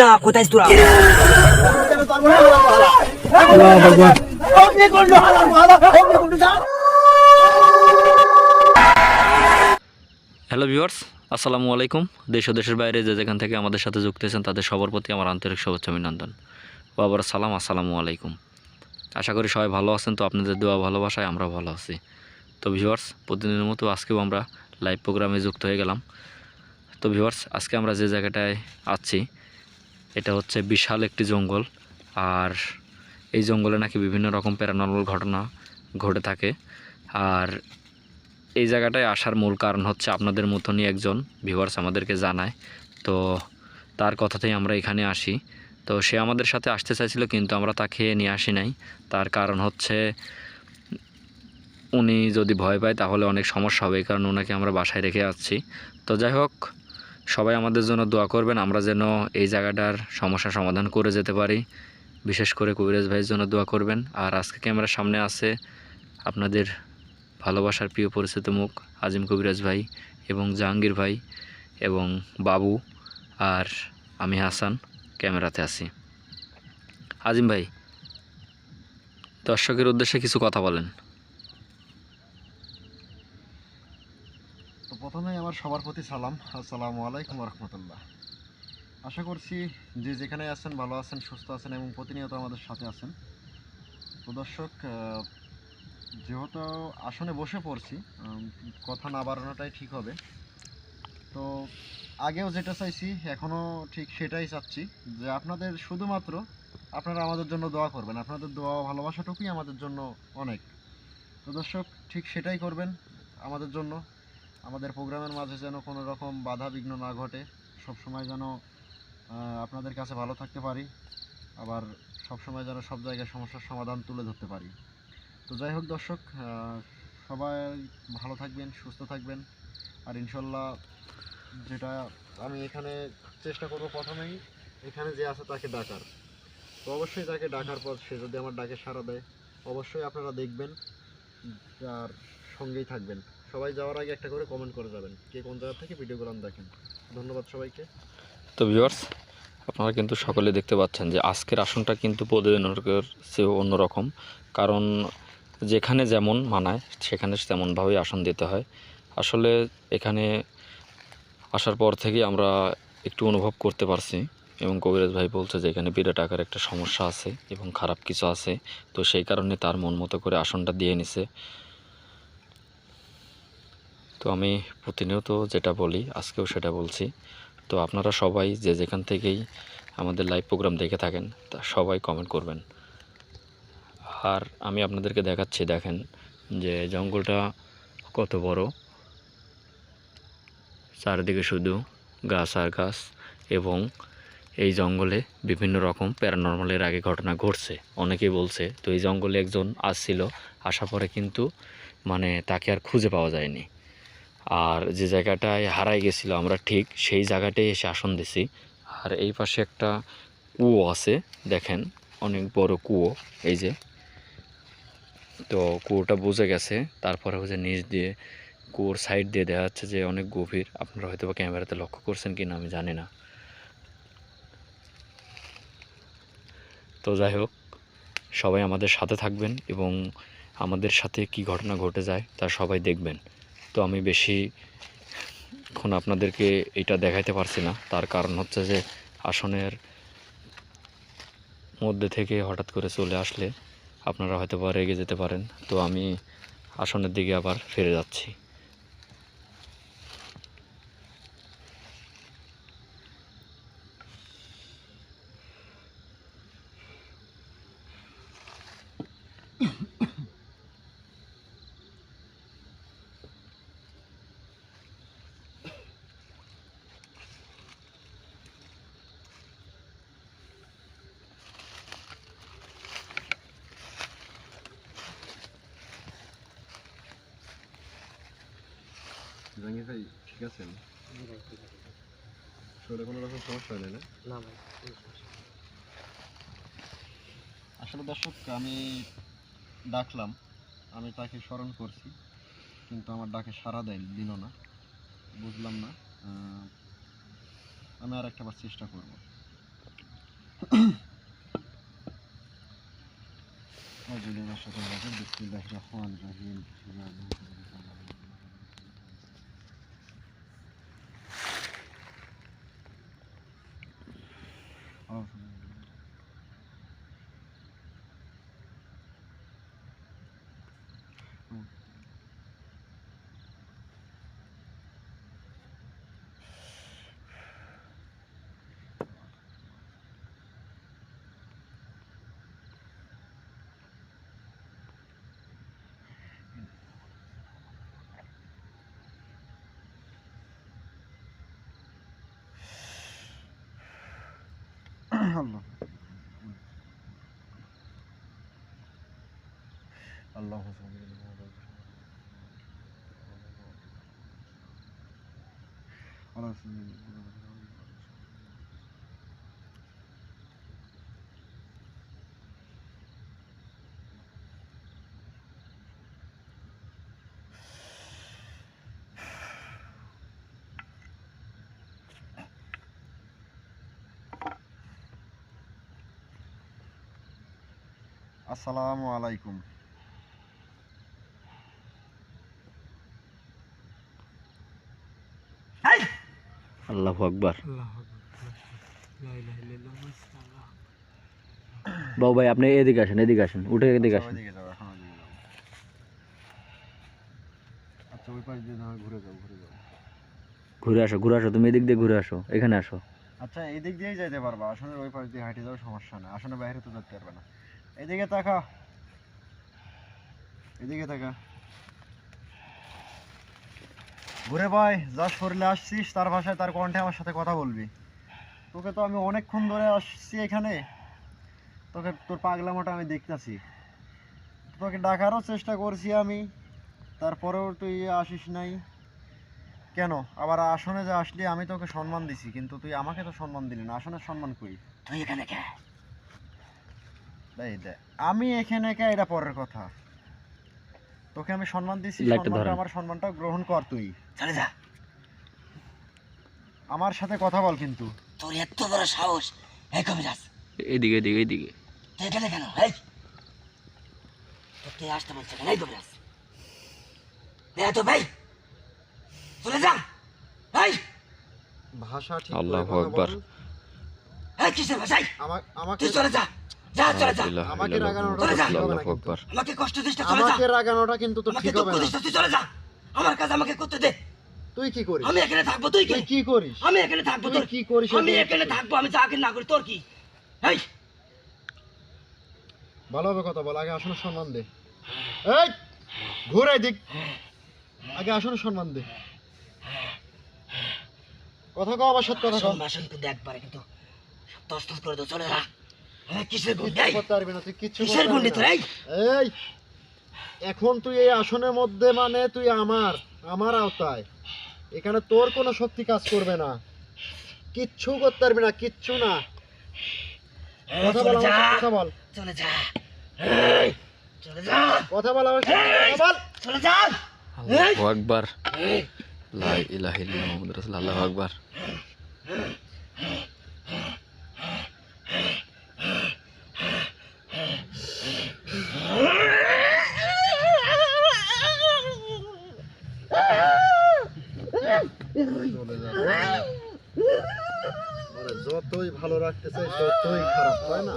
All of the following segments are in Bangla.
না, কোথায় তোরা? হ্যালো ভিউয়ার্স আসসালামু আলাইকুম। দেশ ও দেশের বাইরে যে যেখান থেকে আমাদের সাথে যুক্ত হয়েছেন তাদের সবার প্রতি আমার আন্তরিক শুভেচ্ছা, অভিনন্দন। বাবার সালাম আসসালামু আলাইকুম। আশা করি সবাই ভালো আছেন, তো আপনাদের দোয়া ভালোবাসায় আমরা ভালো আছি। তো ভিউয়ার্স প্রতিদিনের মতো আজকেও আমরা লাইভ প্রোগ্রামে যুক্ত হয়ে গেলাম। তো ভিউয়ার্স আজকে আমরা যে জায়গাটায় আছি এটা হচ্ছে বিশাল একটি জঙ্গল। আর এই জঙ্গলে নাকি বিভিন্ন রকম প্যারানর্মাল ঘটনা ঘটে থাকে। আর এই জায়গাটায় আসার মূল কারণ হচ্ছে আপনাদের মতনই একজন ভিউয়ার্স আমাদেরকে জানায়। তো তার কথাতেই আমরা এখানে আসি। তো সে আমাদের সাথে আসতে চাইছিল কিন্তু আমরা তাকে নিয়ে আসি নাই। তার কারণ হচ্ছে উনি যদি ভয় পায় তাহলে অনেক সমস্যা হবে কারণে ওনাকে আমরা বাসায় রেখে আসছি। তো যাই হোক সবাই আমাদের জন্য দোয়া করবেন, আমরা যেন এই জায়গাটার সমস্যা সমাধান করে যেতে পারি। বিশেষ করে কবিরাজ ভাইয়ের জন্য দোয়া করবেন। আর আজকে ক্যামেরার সামনে আছে আপনাদের ভালোবাসার প্রিয় পরিচিত মুখ আজিম কবিরাজ ভাই এবং জাহাঙ্গীর ভাই এবং বাবু আর আমি হাসান ক্যামেরাতে আছি। আজিম ভাই, দর্শকের উদ্দেশ্যে কিছু কথা বলেন তো প্রথমেই আমার সবার প্রতি সালাম। আসসালামু আলাইকুম রহমতুল্লাহ আশা করছি যে যেখানে আছেন, ভালো আছেন, সুস্থ আছেন এবং প্রতিনিয়ত আমাদের সাথে আছেন। তো দর্শক যেহেতু আসনে বসে পড়ছি কথা না বাড়ানোটাই ঠিক হবে। তো আগেও যেটা চাইছি এখনও ঠিক সেটাই চাচ্ছি যে আপনাদের শুধুমাত্র আপনারা আমাদের জন্য দোয়া করবেন। আপনাদের দোয়া ভালোবাসাটুকুই আমাদের জন্য অনেক। তো দর্শক, ঠিক সেটাই করবেন আমাদের জন্য। আমাদের প্রোগ্রামের মাঝে যেন কোনো রকম বাধা বিঘ্ন না ঘটে, সব সময় যেন আপনাদের কাছে ভালো থাকতে পারি, আবার সব সময় যেন সব জায়গায় সমস্যার সমাধান তুলে ধরতে পারি। তো যাই হোক দর্শক সবাই ভালো থাকবেন, সুস্থ থাকবেন, আর ইনশাল্লাহ যেটা আমি এখানে চেষ্টা করব প্রথমেই, এখানে যে আছে তাকে ডাকার। তো অবশ্যই তাকে ডাকার পর সে যদি আমার ডাকে সাড়া দেয়, অবশ্যই আপনারা দেখবেন আর সঙ্গেই থাকবেন। সবাই যাওয়ার আগে একটা করে কমেন্ট করে যাবেন কে কোন জায়গা থেকে ভিডিওগুলো দেখেন। ধন্যবাদ সবাইকে। তো ভিউয়ার্স আপনারা কিন্তু সকলে দেখতে পাচ্ছেন যে আজকের আসনটা কিন্তু প্রতিদিনের চেয়েও অন্যরকম। কারণ যেখানে যেমন মানায়, সেখানে তেমনভাবেই আসন দিতে হয়। আসলে এখানে আসার পর থেকে আমরা একটু অনুভব করতে পারছি। এবং কবিরাজ ভাই বলছে যে এখানে বিরাট আকার একটা সমস্যা আছে এবং খারাপ কিছু আছে। তো সেই কারণে তার মন মতো করে আসনটা দিয়ে নিছে। তো আমি প্রতিনিয়ত যেটা বলি, আজকেও সেটা বলছি। তো আপনারা সবাই যে যেখান থেকেই আমাদের লাইভ প্রোগ্রাম দেখে থাকেন, তা সবাই কমেন্ট করবেন। আর আমি আপনাদেরকে দেখাচ্ছি, দেখেন যে জঙ্গলটা কত বড়। চারিদিকে শুধু গাছ আর গাছ এবং এই জঙ্গলে বিভিন্ন রকম প্যারানর্মালের আগে ঘটনা ঘটছে। অনেকেই বলছে, তো এই জঙ্গলে একজন আসছিল, আসার পরে কিন্তু মানে তাকে আর খুঁজে পাওয়া যায়নি। আর যে জায়গাটায় হারাই গেছিল আমরা ঠিক সেই জায়গাটায় এসে আসন দিছি। আর এই পাশে একটা কুয়ো আছে, দেখেন, অনেক বড় কুয়ো, এই যে। তো কুয়োটা বুঝে গেছে, তারপরে হচ্ছে নিচ দিয়ে কুয়োর সাইড দিয়ে দেখা যাচ্ছে যে অনেক গভীর। আপনারা হয়তো বা ক্যামেরাতে লক্ষ্য করছেন কি না আমি জানি না। তো যাই হোক, সবাই আমাদের সাথে থাকবেন এবং আমাদের সাথে কি ঘটনা ঘটে যায় তা সবাই দেখবেন। তো আমি বেশি এখন আপনাদেরকে এটা দেখাইতে পারছি না। তার কারণ হচ্ছে যে আসনের মধ্যে থেকে হঠাৎ করে চলে আসলে আপনারা হয়তো বা রেগে যেতে পারেন। তো আমি আসনের দিকে আবার ফিরে যাচ্ছি। জাহাঙ্গীর ভাই ঠিক আছেন শরীরে কোনো রকম সমস্যা হয় না না না ভাই আসলে দর্শক আমি ডাকলাম আমি তাকে স্মরণ করছি কিন্তু আমার ডাকে সাড়া দেয় দিল না বুঝলাম না আহ, আমি আর একটা বার চেষ্টা করব أعوذ بالله من الشيطان الرجيم بسم الله الرحمن الرحيم আল্লাহ আল্লাহ আসসালামু আলাইকুম। আল্লাহ আকবার। বাবু ভাই আপনি এদিকে আসেন এদিকে আসেন উঠে এদিকে আচ্ছা, আসেন ওইদিকে যাও, এখন ওইদিকে যাও। আচ্ছা ওই পাশ দিয়ে ঘুরে যাও ঘুরে যাও। ঘুরে আসো ঘুরে আসো তুমি এদিক দিয়ে ঘুরে আসো এখানে আসো। আচ্ছা এদিক দিয়েই যাইতে পারবা আসনের ওই পাশ দিয়ে হাঁটে যাওয়ার সমস্যা নেই আসনের বাইরে তো যেতে পারবে না। এদিকে তাকা। এদিকে তাকা। ঘুরে ভাই, যা শরীরে আসছিস, তার ভাষায়, তার কণ্ঠে আমার সাথে কথা বলবি। তোকে তো আমি অনেকক্ষণ ধরে আসছি এখানে। তোকে, তোর পাগলামোটা আমি দেখতাছি। তোকে ডাকারও চেষ্টা করছি আমি, তারপরেও তুই আসিস নাই। কেন? আবার আসনে যে আসলি, আমি তোকে সম্মান দিছি, কিন্তু তুই আমাকে তো সম্মান দিলি না। আসনের সম্মান করি তুই এখানে এই দে আমি এখানে কে এটা পরের কথা। তোকে আমি সম্মান দিছি সম্মানটা আমার সম্মানটা গ্রহণ কর তুই। চলে যা। আমার সাথে কথা বল কিন্তু। তোর এত বড় সাহস। এই কবি যাস এদিকে এদিকে এদিকে তুই এখানে কেন? এই। তোকে আসতে বলছে কেন? এই কবি যাস এত ভাই। চলে যা। এই। ভাষা ঠিক আল্লাহু আকবার। এই কিসের ভাষাই আমা- আমাকে তুই চলে যা। যা চলে যা। আমাকে রাগানোটা চলে যা। ঠিক হবে না আল্লাহু কিন্তু। আকবার আমাকে কষ্ট দিস না চলে যা। আমাকে রাগানোটা কিন্তু তো ঠিক হবে না। তুই চলে যা। আমার কাজ আমাকে করতে দে। তুই কি করিস? আমি এখানে থাকব তুই কি? কি করিস? আমি এখানে থাকব তুই কি করিস আমি এখানে? থাকব আমি যা না করি তোর কি? এই ভালোভাবে কথা বল আগে আসনের সম্মান দে। এই ঘুরে দিক আগে আসনের সম্মান দে। কথা কও আমার সাথে কথা কও। বাসন কিন্তু একবারে কিন্তু সব তস তস করে দে চলে যা। কিসের গুন্ডি? করতে পারবি না তুই কিচ্ছু কিসের গুন্ডি তোর এই? এখন তুই এই আসনের মধ্যে মানে তুই আমার আমার আওতায়। এখানে তোর কোনো শক্তি কাজ করবে না। কিচ্ছু করতে পারবি না কিচ্ছু না। কথা বল কথা বল। চলে যা এই, চলে যা। কথা বল আমার কথা বল। চলে যা। আল্লাহু আকবার। লা ইলাহা ইল্লাল্লাহ মুহাম্মাদুর রাসূলুল্লাহ আল্লাহু আকবার চলে যা মানে যতই ভালো রাখতে চাই ততই খারাপ, তাই না?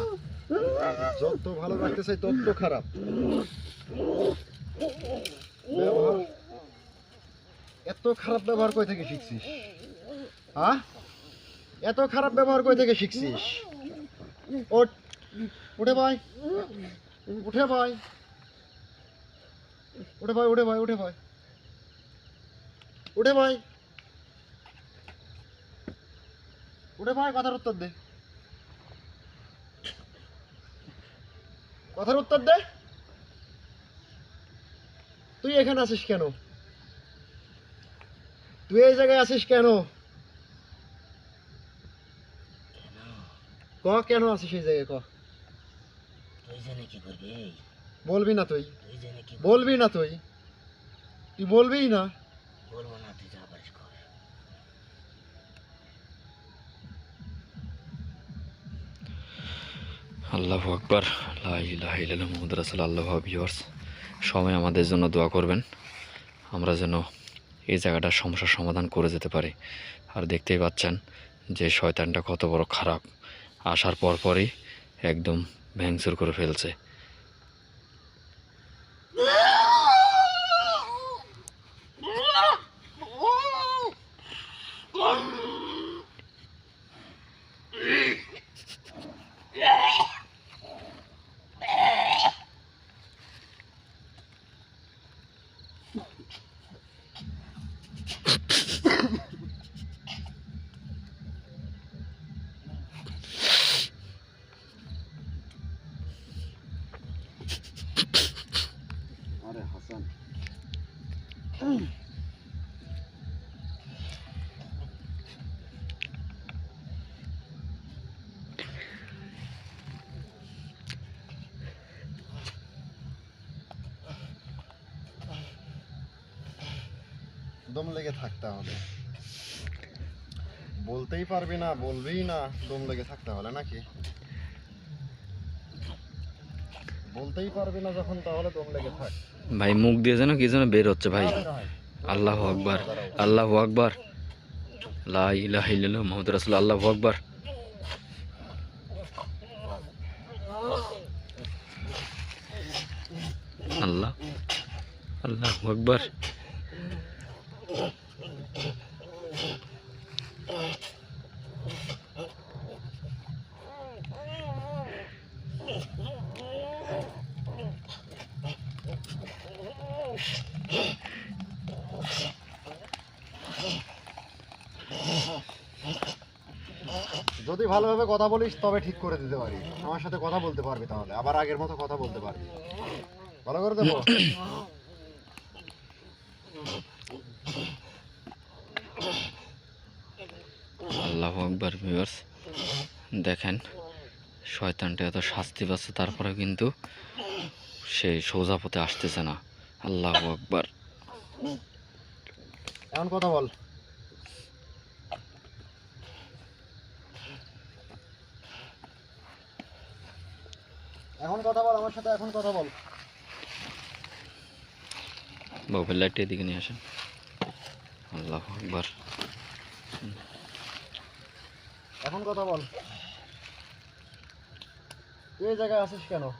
যত ভালো রাখতে চাই তত খারাপ। ব্যবহার এত খারাপ ব্যবহার কই থেকে শিখছিস? হ্যাঁ? এত খারাপ ব্যবহার কই থেকে শিখছিস? ওঠ। উঠে ভাই। উঠে ভাই। উঠে ভাই উঠে ভাই উঠে ভাই। উঠে ভাই। উঠে ভাই, কথার উত্তর দে। কথার উত্তর দে। তুই এখানে আছিস কেন? তুই এই জায়গায় আছিস কেন? ক, কেন আছিস এই জায়গায় ক? জেনে কি করবি? বলবি না তুই। তুই জেনে কি বলবি না তুই। তুই বলবিই না। বলব না তুই যা পারিস কর। আল্লাহ আকবর মোহাম্মদ রাসুল আল্লাহ ভিওর্স সবাই আমাদের জন্য দোয়া করবেন। আমরা যেন এই জায়গাটার সমস্যার সমাধান করে যেতে পারি। আর দেখতেই পাচ্ছেন যে শয়তানটা কত বড় খারাপ। আসার পর পরই একদম ভ্যাংসুর করে ফেলছে। দম লেগে থাকতে হবে। বলতেই পারবি না, বলবেই না দম লেগে থাকতে হবে নাকি? বলতেই পারবি না যখন, তাহলে দম লেগে থাক। ভাই, মুখ দিয়ে যেন কি যেন বের হচ্ছে ভাই। আল্লাহ আকবার আল্লাহ আকবার। লা ইলাহা ইল্লাল্লাহ মুহাম্মদ রাসূল আল্লাহ আকবার। আল্লাহ আল্লাহ আকবার। যদি ভালোভাবে কথা বলিস, তবে ঠিক করে দিতে পারি। আমার সাথে কথা বলতে পারবি তাহলে। আবার আগের মতো কথা বলতে পারবি। ভালো করে দেবো আল্লাহ আকবার ভিউয়ার্স দেখেন, শয়তানটা এত শাস্তি পাচ্ছে তারপরে কিন্তু সে সোজা পথে আসতেছে না। আল্লাহ আকবার। এখন কথা বল। এখন কথা বল আমার সাথে এখন কথা বল। বাবুর লাইটটা এদিকে নিয়ে আসেন। আল্লাহ আকবার। এখন কথা বল। তুই এই জায়গায় আছিস কেন?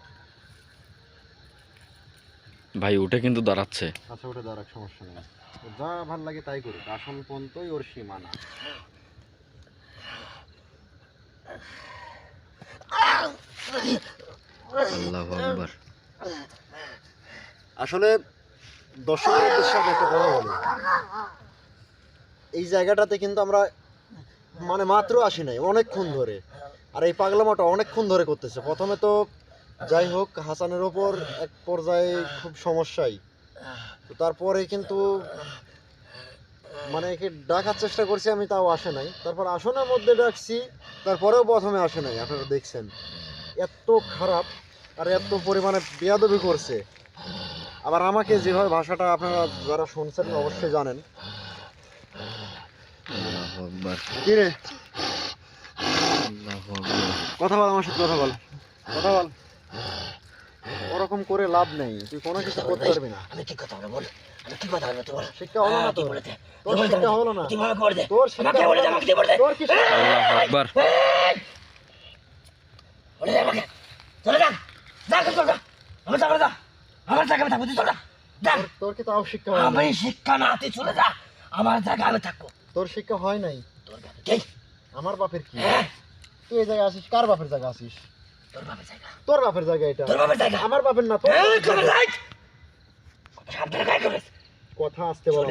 ভাই উঠে কিন্তু দাঁড়াচ্ছে। আচ্ছা ওটা দাঁড়াক সমস্যা নেই। যা ভালো লাগে তাই করুক আসন পন্তই ওর সীমানা। আল্লাহ আকবার। আসলে দর্শকের উদ্দেশ্যে আমি একটা কথা বলি। এই জায়গাটাতে কিন্তু আমরা মানে মাত্র আসি নাই অনেকক্ষণ ধরে। আর এই পাগলামাটা অনেকক্ষণ ধরে করতেছে। প্রথমে তো যাই হোক, হাসানের ওপর এক পর্যায়ে খুব সমস্যাই। তো তারপরে কিন্তু মানে একে ডাকার চেষ্টা করছি আমি, তাও আসে নাই। তারপর আসনের মধ্যে ডাকছি, তারপরেও প্রথমে আসে নাই, আপনারা দেখছেন। এত খারাপ আর এত পরিমাণে বেয়াদবি করছে। আবার আমাকে যেভাবে ভাষাটা আপনারা যারা শুনছেন অবশ্যই জানেন। কথা বল, আমার সাথে কথা বল। কথা বল। ওরকম করে লাভ নেই। তুই কোনো কিছু করতে পারবি না। আমি কি কথা বল। আমি কি কথা তোমার শিক্ষা হলো না তোর। তোর শিক্ষা হলো না। তুই আমাকে করে দে তোর শিক্ষা বলে দে আমাকে বলে দে তোর কি শিক্ষা? আকবার। বলে দে আমাকে। চলে যা। যা তুই যা আমার জায়গা যা। আমার জায়গা আমি থাকব তুই চলে যা। যা। তোর- তোর কি তাও শিক্ষা হয় আমি নাই? শিক্ষা না তুই চলে যা। আমার জায়গা আমি থাকব। তোর শিক্ষা হয় নাই? তোর বাপে আমার বাপের কি? হ্যাঁ। তুই এই জায়গায় আসিস? কার বাপের জায়গা আসিস? তোর বাপের জায়গা। জায়গা এটা। তোর বাপের জায়গা। আমার বাপের না তোর জায়গা। কথা আসতে বল।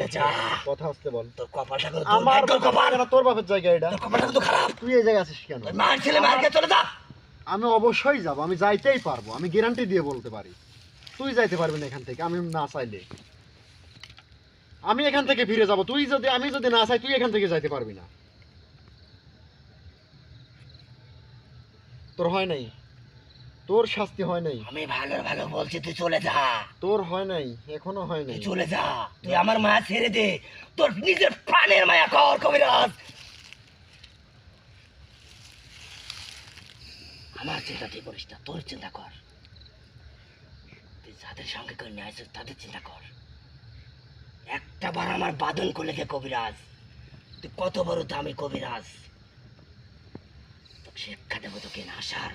কথা আসতে বল। তোর কপালটা আমার কপাল। তোর বাপের জায়গা এটা। তোর কপালটা কিন্তু খারাপ। তুই এই জায়গায় আসিস কেন? মার ছেলে মারকে চলে যা। আমি অবশ্যই যাব আমি যাইতেই পারব আমি গ্যারান্টি দিয়ে বলতে পারি। তুই যাইতে পারবি না এখান থেকে আমি না চাইলে। আমি এখান থেকে ফিরে যাব তুই যদি আমি যদি না চাই তুই এখান থেকে যাইতে পারবি না। তোর হয় নাই? তোর শাস্তি হয় নাই। আমি ভালো ভালো বলছি তুই চলে যা। তোর হয় নাই এখনও হয় নাই। চলে যা। তুই আমার মায়া ছেড়ে দে। তোর নিজের প্রাণের মায়া কর কবিরাজ। আমার চিন্তা তুই করিস না তোর চিন্তা কর। তুই যাদের সঙ্গে করে নিয়ে আসিস তাদের চিন্তা কর। একটা বার আমার বাদন করলে যে কবিরাজ। তুই কত বড় দামি কবিরাজ। শিক্ষা দেবো তোকে না আসার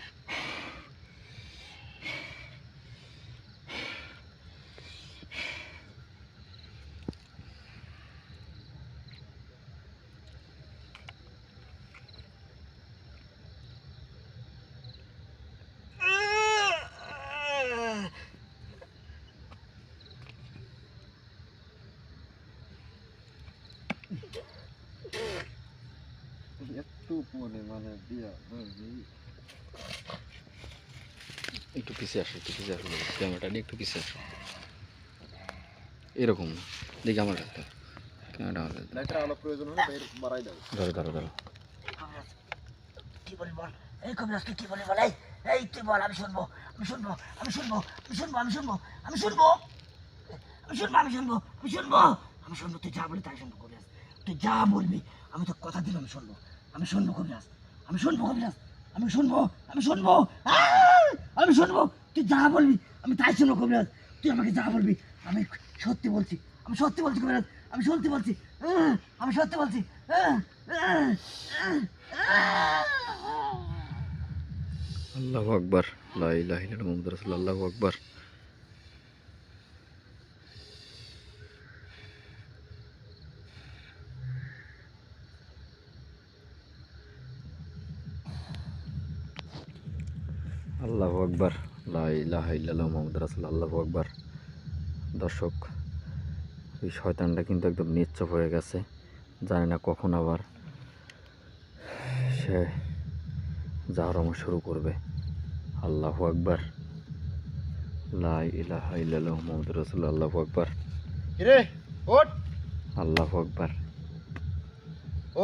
একটু পরিমাণে দিয়া একটু পিছিয়ে আসো একটু পিছিয়ে আসো ক্যামেরাটা নিয়ে একটু পিছিয়ে আসো এরকম দেখি আমার একটা ক্যামেরা আমাদের লাইটের প্রয়োজন হলে বের বাড়াই দাও ধরো ধরো ধরো কি বলি বল এই কবিরাজ কি বলি বল এই এই তুই বল আমি শুনব আমি শুনব আমি শুনব আমি শুনব আমি শুনব আমি শুনব আমি শুনব আমি শুনব আমি শুনব আমি শুনব তুই যা বলি তাই শুনব কবিরাজ তুই যা বলবি আমি তো কথা দিলাম আমি শুনব আমি শুনব কবিরাজ আমি শুনব কবিরাজ আমি শুনব আমি শুনব! আমি শুনব তুই যা বলবি, আমি তাই শুনব কবিরাজ তুই আমাকে যা বলবি, আমি সত্যি বলছি, আমি সত্যি বলছি কবিরাজ, আমি সত্যি বলছি! আমি সত্যি বলছি! আল্লাহ আকবার, লা ইলাহা ইল্লাল্লাহ মুহাম্মাদুর রাসূলুল্লাহ, আল্লাহু আকবার আল্লাহু আকবার লা ইলাহা ইল্লাল্লাহ মুহাম্মাদুর রাসূলুল্লাহ আল্লাহু আকবার। দর্শক এই শয়তানটা কিন্তু একদম নিশ্চপ হয়ে গেছে। জানি না কখন আবার সে জাহরমা শুরু করবে। আল্লাহু আকবার। লা ইলাহা ইল্লাল্লাহ মুহাম্মাদুর রাসূলুল্লাহ আল্লাহু আকবার। আল্লাহু আকবার।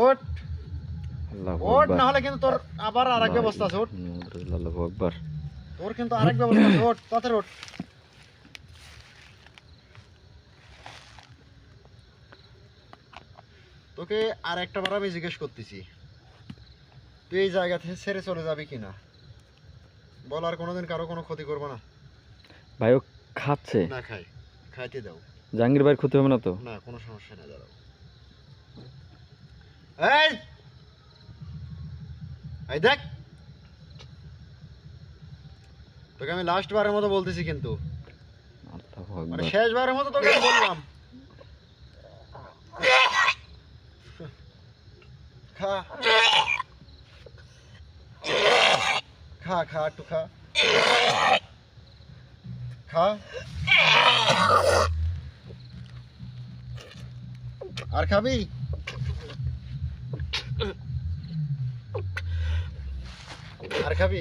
ওট আল্লাহু ওট না হলে কিন্তু তোর আবার ব্যবস্থা আছে ওট আল্লাহু আকবার। তোর কিন্তু আরেক ব্যবস্থা ওট পথের ওট তোকে আর একটা বার আমি জিজ্ঞেস করতেছি তুই এই জায়গা থেকে ছেড়ে চলে যাবি কিনা? বল আর কোনোদিন কারও কোনো ক্ষতি করব না। ভাই ও খাচ্ছে। না খাই খাইতে দাও। জাহাঙ্গীর ভাইয়ের ক্ষতি হবে না তো? না কোনো সমস্যা নেই দাঁড়াও। এই! এই দেখ! তোকে আমি লাস্ট বারের মতো বলতেছি কিন্তু। মানে শেষবারের মতো তোকে বললাম। খা। খা খা একটু খা। খা। আর খাবি? আর খাবি?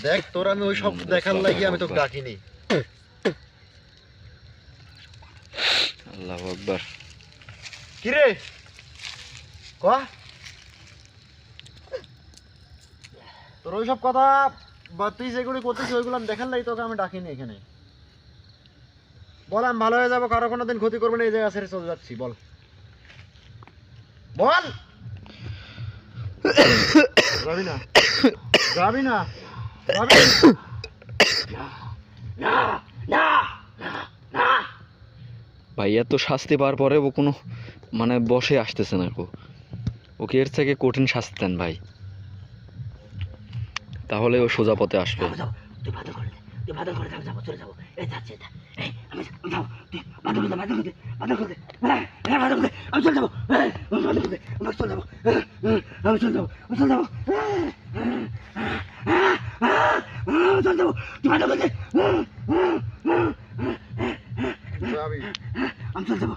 দেখ তোর আমি ওই সব দেখার আল্লাহু লাগি আমি তোকে। ডাকিনি। আল্লাহু আকবার। কিরে? ক? তোর ওই সব কথা বা তুই যেগুলি করতেছিস ওইগুলো আমি দেখার লাগি তোকে আমি ডাকিনি এখানে। বল আমি ভালো হয়ে যাব কারও কোনো দিন ক্ষতি করব না এই জায়গা ছেড়ে চলে যাচ্ছি বল। বল! যাবি না? যাবি না? ভাইয়া তো শাস্তি পাওয়ার পরে ও কোনো মানে বসে আসতেছে না কো ওকে এর থেকে কঠিন শাস্তি দেন ভাই। তাহলে ও সোজা পথে আসবে। আমি চলে যাব। চলে যাব হ্যাঁ, হ্যাঁ, হ্যাঁ, যাবি। আমি চলে যাব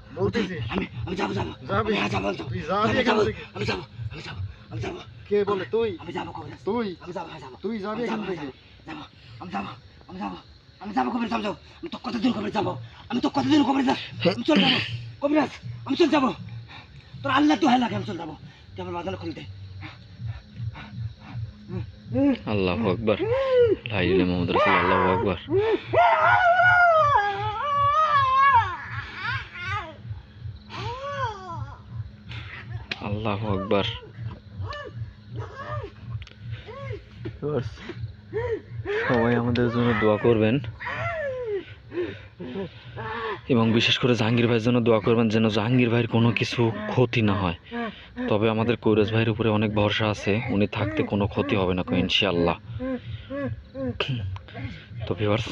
আমি আমি যাব যাব। যাবি। আমি হ্যাঁ যাব আমি যাব আমি যাব। আমি যাব আমি যাব। কে বলে? তুই? আমি যাব কবিরাজ তুই? আমি যাব হ্যাঁ যাব। তুই যাবি এখান যাব, থেকে? যাব। আমি যাব আমি যাব আমি যাব আমি যাব। আমি তো কতদিন কবিরাজ যাব? আমি তো কতদিন কবিরাজ আমি চল যাব। কবিরাজ আমি চল যাব। তোর আল্লাহ তো হয় লাগে আমি চল যাব। তুই আমার বাজানো খুলতে। আল্লাহ আকবর। লাইলে মোহাম্মদ রসুল আল্লাহ আকবর। আল্লাহ আকবর। সবাই আমাদের জন্য দোয়া করবেন। এবং বিশেষ করে জাহাঙ্গীর ভাইয়ের জন্য দোয়া করবেন যেন জাহাঙ্গীর ভাইয়ের কোনো কিছু ক্ষতি না হয়। তবে আমাদের কৌরেজ ভাইয়ের উপরে অনেক ভরসা আছে, উনি থাকতে কোনো ক্ষতি হবে না কো ইনশাআল্লাহ। তো ভিউয়ার্স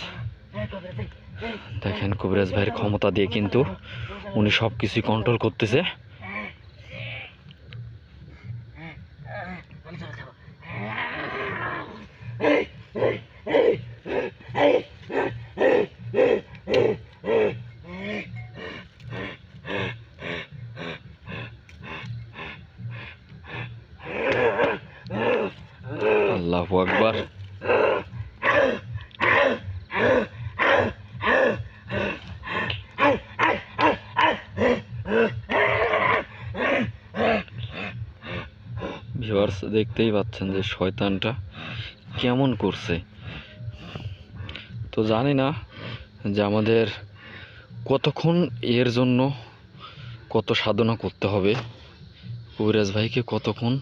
দেখেন কবিরাজ ভাইয়ের ক্ষমতা দিয়ে কিন্তু উনি সব কিছুই কন্ট্রোল করতেছে। আমি আল্লাহ আকবার। ভিউয়ার্স, দেখতেই পাচ্ছেন যে শয়তানটা কেমন করছে। তো জানি না যে আমাদের কতক্ষণ এর জন্য কত সাধনা করতে হবে। কবিরাজ ভাইকে কতক্ষণ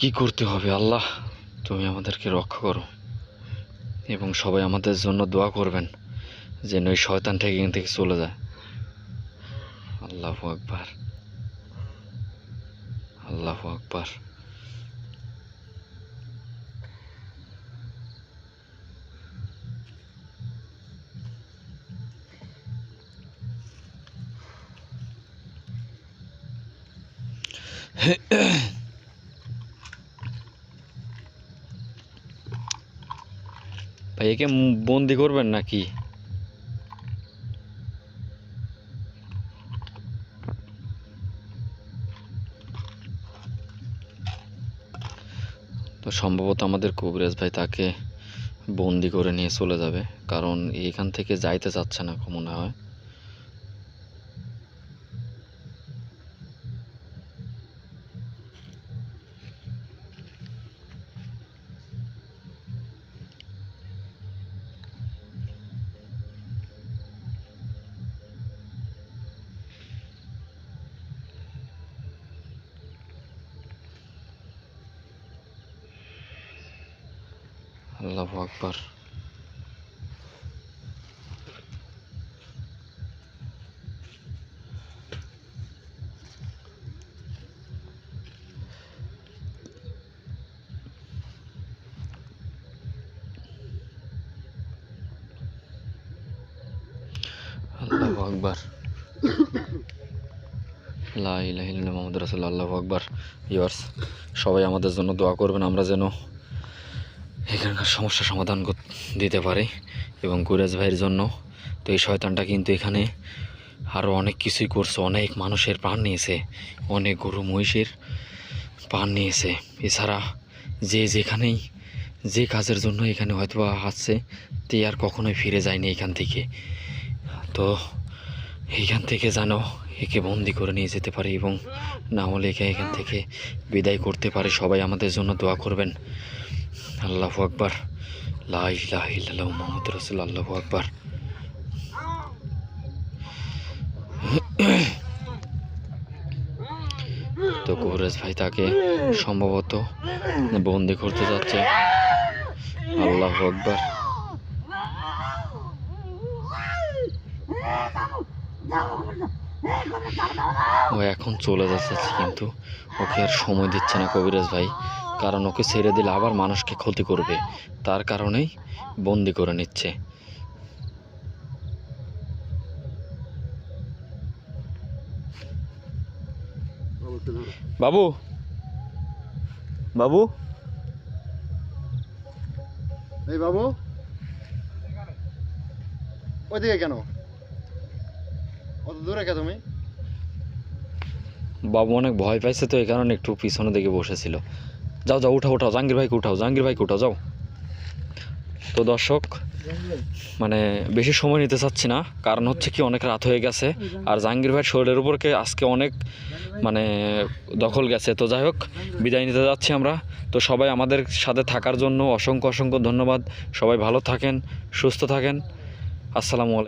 কি করতে হবে আল্লাহ? তুমি আমাদেরকে রক্ষা করো এবং সবাই আমাদের জন্য দোয়া করবেন যেন ওই শয়তানটা এখান থেকে চলে যায়। আল্লাহ আকবার। আল্লাহ আকবার। ভাই একে বন্দি করবেন নাকি? তো সম্ভবত আমাদের কবিরাজ ভাই তাকে বন্দি করে নিয়ে চলে যাবে, কারণ এখান থেকে যাইতে চাচ্ছে না মনে হয়। আল্লাহ আকবার। আল্লাহ আকবার। লা ইলাহা ইল্লাল্লাহ মুহাম্মাদুর রাসূলুল্লাহ, আল্লাহু আকবার। ইয়ার্স সবাই আমাদের জন্য দোয়া করবেন, আমরা যেন সমস্যা সমাধান দিতে পারে এবং কুরাজ ভাইয়ের জন্য। তো এই শয়তানটা কিন্তু এখানে আরও অনেক কিছুই করছে। অনেক মানুষের প্রাণ নিয়েছে, অনেক গরু মহিষের প্রাণ নিয়েছে। এছাড়া যে যেখানেই যে কাজের জন্য এখানে হয়তো আসছে, তে আর কখনোই ফিরে যায়নি এখান থেকে। তো এইখান থেকে যেন একে বন্দি করে নিয়ে যেতে পারে এবং না হলে একে এখান থেকে বিদায় করতে পারে। সবাই আমাদের জন্য দোয়া করবেন। আল্লাহ আকবার। লা ইলাহা ইল্লাল্লাহু মুহাম্মাদুর রাসূলুল্লাহ। তো কবিরাজ ভাই তাকে সম্ভবত বন্দি করতে যাচ্ছে। আল্লাহ আকবার। ও এখন চলে যাচ্ছে কিন্তু ওকে আর সময় দিচ্ছে না কবিরাজ ভাই। কারণ ওকে ছেড়ে দিলে আবার মানুষকে ক্ষতি করবে। তার কারণেই বন্দি করে নিচ্ছে। বাবু? বাবু? এই বাবু? ওইদিকে কেন? অত দূরে কে তুমি? বাবু অনেক ভয় পাইছে তো এই কারণে একটু পিছনে দিকে বসেছিল। যাও যাও, উঠাও উঠাও, জাহাঙ্গীর ভাইকে উঠাও, জাহাঙ্গীর ভাইকে উঠাও, যাও। তো দর্শক মানে বেশি সময় নিতে চাচ্ছি না, কারণ হচ্ছে কি অনেক রাত হয়ে গেছে, আর জাহাঙ্গীর ভাইয়ের শরীরের উপরকে আজকে অনেক মানে দখল গেছে। তো যাই হোক, বিদায় নিতে যাচ্ছি আমরা। তো সবাই আমাদের সাথে থাকার জন্য অসংখ্য অসংখ্য ধন্যবাদ। সবাই ভালো থাকেন, সুস্থ থাকেন। আসসালামু আলাইকুম।